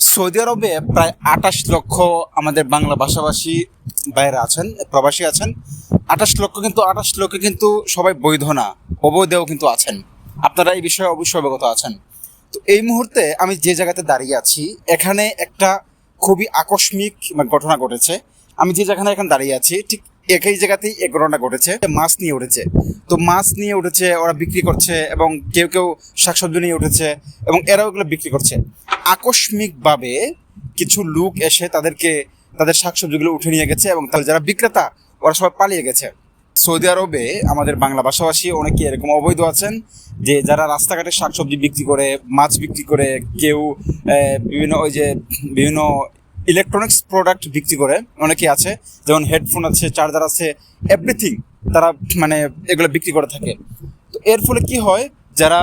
Saudi আরবে প্রায় আঠাশ লক্ষ আমাদের বাংলা ভাষাভাষী বাইরে আছেন, প্রবাসী আছেন। আঠাশ লক্ষ কিন্তু, আঠাশ লক্ষ কিন্তু সবাই বৈধ না, অবৈধও কিন্তু আছেন। আপনারা এই বিষয়ে অবশ্যই অবগত আছেন। তো এই মুহূর্তে আমি যে জায়গাতে দাঁড়িয়ে আছি, এখানে একটা খুবই আকস্মিক ঘটনা ঘটেছে। আমি যে জায়গায় এখন দাঁড়িয়ে আছি, ঠিক একই জায়গাতেই এই ঘটনা ঘটেছে। মাছ নিয়ে উঠেছে। তো মাছ নিয়ে উঠেছে, ওরা বিক্রি করছে এবং কেউ কেউ শাকসবজি নিয়ে উঠেছে এবং এরাও এগুলো বিক্রি করছে। আকস্মিকভাবে কিছু লোক এসে তাদেরকে, তাদের শাকসবজিগুলো উঠে নিয়ে গেছে এবং তাদের যারা বিক্রেতা, ওরা সবাই পালিয়ে গেছে। সৌদি আরবে আমাদের বাংলা ভাষাভাষী অনেকে এরকম অবৈধ আছেন যে যারা রাস্তাঘাটে শাকসবজি বিক্রি করে, মাছ বিক্রি করে, কেউ বিভিন্ন ওই যে, বিভিন্ন ইলেকট্রনিক্স প্রোডাক্ট বিক্রি করে অনেকে আছে। যেমন হেডফোন আছে চার্জার আছে এভরিথিং তারা মানে এগুলো বিক্রি করে থাকে। তো এর ফলে কি হয়? যারা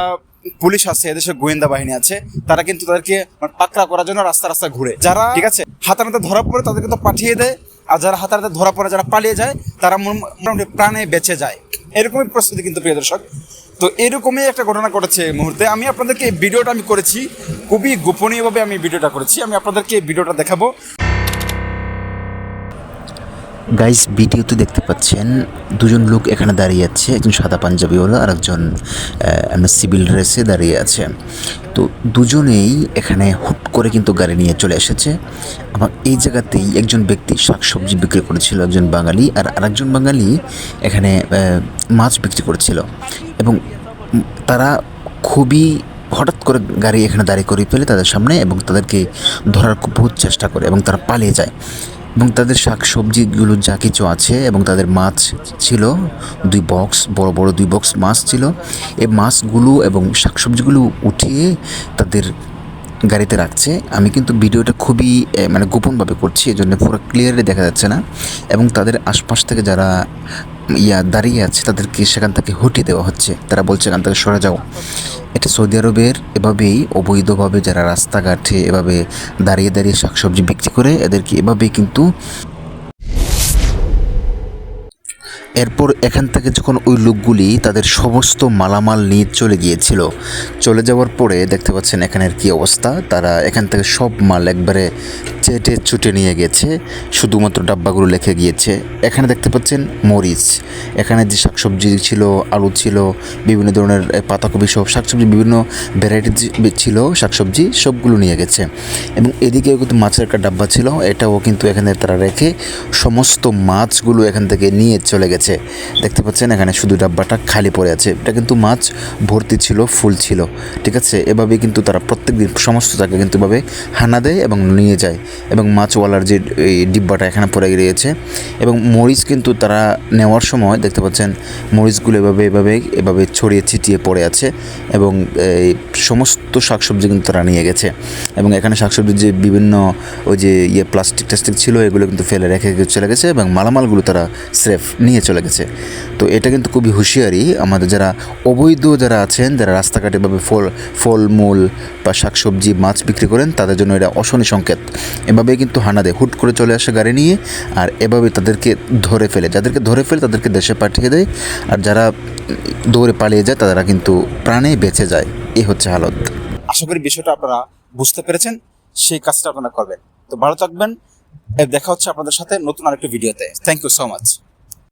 পুলিশ আছে এদেশের গোয়েন্দা বাহিনী আছে, তারা কিন্তু তাদেরকে মানে পাকড়া করার জন্য রাস্তা রাস্তা ঘুরে। যারা ঠিক আছে, হাতানাতে ধরা পড়ে তাদেরকে তো পাঠিয়ে দেয়, আর যারা হাতানাতে ধরা পড়ে, যারা পালিয়ে যায়, তারা মোটামুটি প্রাণে বেঁচে যায়। এরকমই প্রস্তুতি কিন্তু প্রিয় দর্শক। তো এরকমই একটা ঘটনা ঘটেছে এই মুহূর্তে। আমি আপনাদেরকে এই ভিডিওটা আমি করেছি, খুবই গোপনীয়ভাবে আমি ভিডিওটা করেছি। আমি আপনাদেরকে এই ভিডিওটা দেখাবো। গাইস ভিডিওতে দেখতে পাচ্ছেন। দুজন লোক এখানে দাঁড়িয়ে আছে। একজন সাদা পাঞ্জাবিওয়ালা আর একজন আমরা সিভিল ড্রেসে দাঁড়িয়ে আছে। তো দুজনেই এখানে হুট করে কিন্তু গাড়ি নিয়ে চলে এসেছে। এবং এই জায়গাতেই একজন ব্যক্তি শাকসবজি বিক্রি করেছিল, একজন বাঙালি, আর আরেকজন বাঙালি এখানে মাছ বিক্রি করেছিল। এবং তারা খুবই হঠাৎ করে গাড়ি এখানে দাঁড়িয়ে করে ফেলে তাদের সামনে এবং তাদেরকে ধরার খুব বহুত চেষ্টা করে এবং তারা পালিয়ে যায়। এবং তাদের শাক সবজিগুলো যা কিছু আছে এবং তাদের মাছ ছিল, দুই বক্স বড় বড় দুই বক্স মাছ ছিল। এই মাছগুলো এবং শাকসবজিগুলো উঠিয়ে তাদের গাড়িতে রাখছে। আমি কিন্তু ভিডিওটা খুবই মানে গোপনভাবে করছি এই জন্য পুরো ক্লিয়ারলি দেখা যাচ্ছে না। এবং তাদের আশপাশ থেকে যারা ইয়া দাঁড়িয়ে আছে, তাদেরকে সেখান থেকে হটিয়ে দেওয়া হচ্ছে। তারা বলছে, এখান থেকে সরে যাও। এটা সৌদি আরবের এভাবেই অবৈধভাবে যারা রাস্তাঘাটে এভাবে দাঁড়িয়ে দাঁড়িয়ে শাকসবজি বিক্রি করে, এদেরকে এভাবেই কিন্তু এরপর এখান থেকে যখন ওই লোকগুলি তাদের সমস্ত মালামাল নিয়ে চলে গিয়েছিল, চলে যাওয়ার পরে দেখতে পাচ্ছেন এখানের কি অবস্থা। তারা এখান থেকে সব মাল একবারে চেটে চুটে নিয়ে গেছে, শুধুমাত্র ডাব্বাগুলো লেখে গিয়েছে। এখানে দেখতে পাচ্ছেন মরিচ, এখানে যে শাকসবজি ছিল, আলু ছিল, বিভিন্ন ধরনের পাতাকপি সব, শাকসবজি, বিভিন্ন ভ্যারাইটি ছিল, শাকসবজি, সবগুলো নিয়ে গেছে। এবং এদিকেও কিন্তু মাছের একটা ডাব্বা ছিল, এটাও কিন্তু এখানে তারা রেখে সমস্ত মাছগুলো এখান থেকে নিয়ে চলে গেছে। দেখতে পাচ্ছেন, এখানে শুধু ডাব্বাটা খালি পড়ে আছে। এটা কিন্তু মাছ ভর্তি ছিল, ফুল ছিল, ঠিক আছে? এভাবে কিন্তু তারা প্রত্যেক দিন সমস্ত জায়গা কিন্তু এভাবে হানা দেয় এবং নিয়ে যায়। এবং মাছওয়ালার যে এই ডিব্বাটা এখানে পড়ে গিয়েছে এবং মরিচ কিন্তু তারা নেওয়ার সময়, দেখতে পাচ্ছেন, মরিচগুলো এভাবে এভাবে এভাবে ছড়িয়ে ছিটিয়ে পড়ে আছে এবং এই সমস্ত শাকসবজি কিন্তু তারা নিয়ে গেছে। এবং এখানে শাকসবজির যে বিভিন্ন ওই যে ইয়ে প্লাস্টিক টাস্টিক ছিল, এগুলো কিন্তু ফেলে রেখে চলে গেছে এবং মালামালগুলো তারা স্রেফ নিয়ে চলে গেছে তো এটা কিন্তু খুবই হুঁশিয়ারি। আমাদের যারা অবৈধ যারা আছেন, যারা রাস্তাঘাটে এভাবে ফল, ফলমূল বা শাকসবজি, মাছ বিক্রি করেন, তাদের জন্য এটা অশনি সংকেত। এভাবে কিন্তু হানা দেয়। হুট করে চলে আসে গাড়ি নিয়ে আর এভাবে তাদেরকে ধরে ফেলে। যাদেরকে ধরে ফেলে তাদেরকে দেশে পাঠিয়ে দেয়। আর যারা দৌড়ে পালিয়ে যায়, তারা কিন্তু প্রাণে বেঁচে যায়। এই হচ্ছে হালত। আশা করি বিষয়টা আপনারা বুঝতে পেরেছেন। সেই কাজটা আপনারা করবেন। তো ভালো থাকবেন। দেখা হচ্ছে আপনাদের সাথে নতুন আরেকটি ভিডিওতে। Thank you so much